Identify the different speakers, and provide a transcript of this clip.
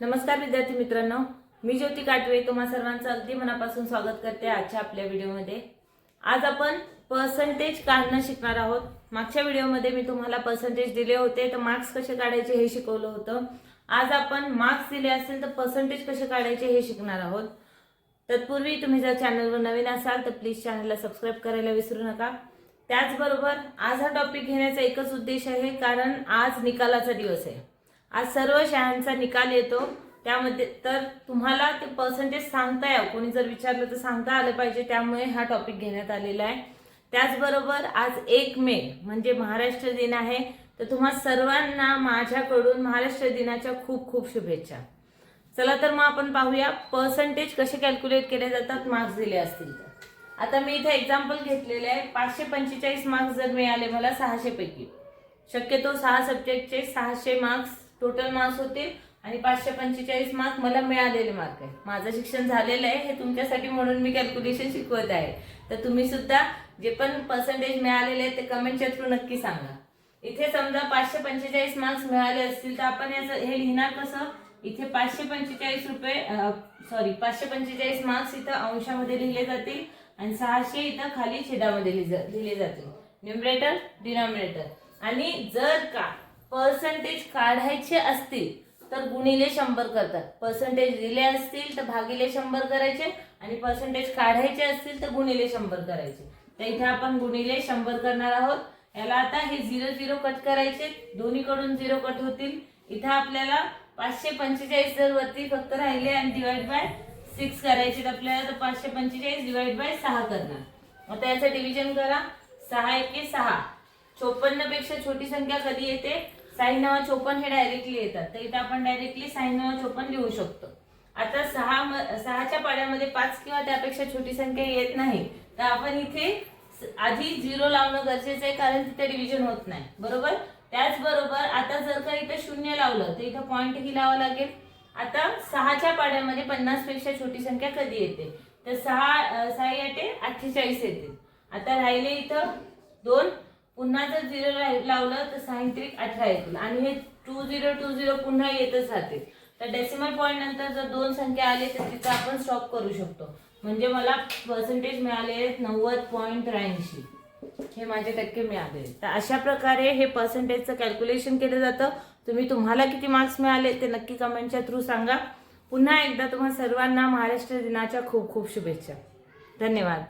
Speaker 1: नमस्कार विद्यार्थी मित्रांनो मी ज्योती काटवे तुम्हा सर्वांचं अगदी मनापासून स्वागत करते आजच्या आपल्या व्हिडिओमध्ये. आज आपण पर्सेंटेज काढणं शिकणार आहोत. मागच्या व्हिडिओमध्ये मी तुम्हाला पर्सेंटेज दिले होते तर मार्क्स कसे काढायचे हे शिकवलं होतं. आज आपण मार्क्स दिले असेल तर पर्सेंटेज कसे काढायचे हे शिकणार आहोत. तत्पूर्वी तुम्ही जर चॅनलवर नवीन असाल तर प्लीज चॅनलला सबस्क्राईब करायला विसरू नका. त्याचबरोबर आज हा टॉपिक घेण्याचा एकच उद्देश आहे कारण आज निकालाचा दिवस आहे. आज सर्व शाळांचा निकाल येतो. त्यामध्ये तर तुम्हाला ते पर्सेंटेज सांगता यावं. कोणी जर विचारलं तर सांगता आलं पाहिजे. त्यामुळे हा टॉपिक घेण्यात आलेला आहे. त्याचबरोबर आज एक मे म्हणजे महाराष्ट्र दिन आहे. तर तुम्हा सर्वांना माझ्याकडून महाराष्ट्र दिनाच्या खूप खूप शुभेच्छा. चला तर मग आपण पाहूया पर्सेंटेज कसे कॅल्क्युलेट केले जातात मार्क्स दिले असतील तर. आता मी इथे एक्झाम्पल घेतलेले आहे. पाचशे पंचेचाळीस मार्क्स जर मिळाले मला सहाशेपैकी शक्यतो सहा सब्जेक्टचे सहाशे मार्क्स टोटल मार्क्स होतील आणि पाचशे पंचेचाळीस मार्क मला मिळालेले मार्क आहे माझं शिक्षण झालेलं आहे हे तुमच्यासाठी म्हणून मी कॅल्क्युलेशन शिकवत आहे. तर तुम्ही सुद्धा जे पण पर्सेंटेज मिळालेले आहेत ते कमेंटच्या थ्रू नक्की सांगा. इथे समजा पाचशे पंचेचाळीस मार्क्स मिळाले असतील तर आपण याचं हे लिहिणार कसं? इथे पाचशे पंचेचाळीस रुपये सॉरी पाचशे पंचेचाळीस मार्क्स इथं अंशामध्ये लिहिले जातील आणि सहाशे इथं खाली छेदामध्ये लिहिले जातील. न्युमरेटर डिनॉमिनेटर आणि जर का पर्सेंटेज काढायचे असतील तर गुणिले शंभर करतात. पर्सेंटेज दिले असतील तर भागिले शंभर करायचे. आणि पर्सेंटेज काढायचे असतील तर गुणिले शंभर करायचे. तर इथे आपण गुणिले शंभर करणार आहोत. याला आता हे झिरो झिरो कट करायचे. दोन्हीकडून झिरो कट होतील. इथं आपल्याला पाचशे पंचेचाळीस जर वरती फक्त राहिले आणि डिवाइड बाय सिक्स करायचे तर आपल्याला तर पाचशे पंचेचाळीस डिवाइड बाय सहा करणार. आता याचं डिव्हिजन करा. सहा एके सहा. चोपन्नपेक्षा छोटी संख्या कधी येते? साईन नवा चोपन्न हे डायरेक्टली येतात. तर इथं आपण डायरेक्टली साईन नवा चोपन्न लिहू शकतो. आता सहा म- सहाच्या पाड्यामध्ये पाच किंवा त्यापेक्षा छोटी संख्या येत नाही. तर आपण इथे आधी झिरो लावणं गरजेचं आहे कारण तिथे डिव्हिजन होत नाही. बरोबर? त्याचबरोबर आता जर का इथं शून्य लावलं तर इथं पॉईंटही लावावं लावा लागेल. आता सहाच्या पाड्यामध्ये पन्नासपेक्षा छोटी संख्या कधी येते? तर सहा सहा येते अठ्ठेचाळीस येते. आता राहिले इथं दोन पुन्हा जर झिरो लावलं तर साहित्रिक अठरा येतील आणि हे टू झिरो टू झिरो पुन्हा येतच राहते. तर डेसिमल पॉईंट नंतर जर दोन संख्या आले तर तिथं आपण स्टॉप करू शकतो. म्हणजे मला पर्सेंटेज मिळाले आहेत नव्वद पॉईंट त्र्याऐंशी. हे माझे टक्के मिळाले. तर अशा प्रकारे हे पर्सेंटेजचं कॅल्क्युलेशन केलं जातं. तुम्ही तुम्हाला किती मार्क्स मिळाले ते नक्की कमेंटच्या थ्रू सांगा. पुन्हा एकदा तुम्हा सर्वांना महाराष्ट्र दिनाच्या खूप खूप शुभेच्छा. धन्यवाद.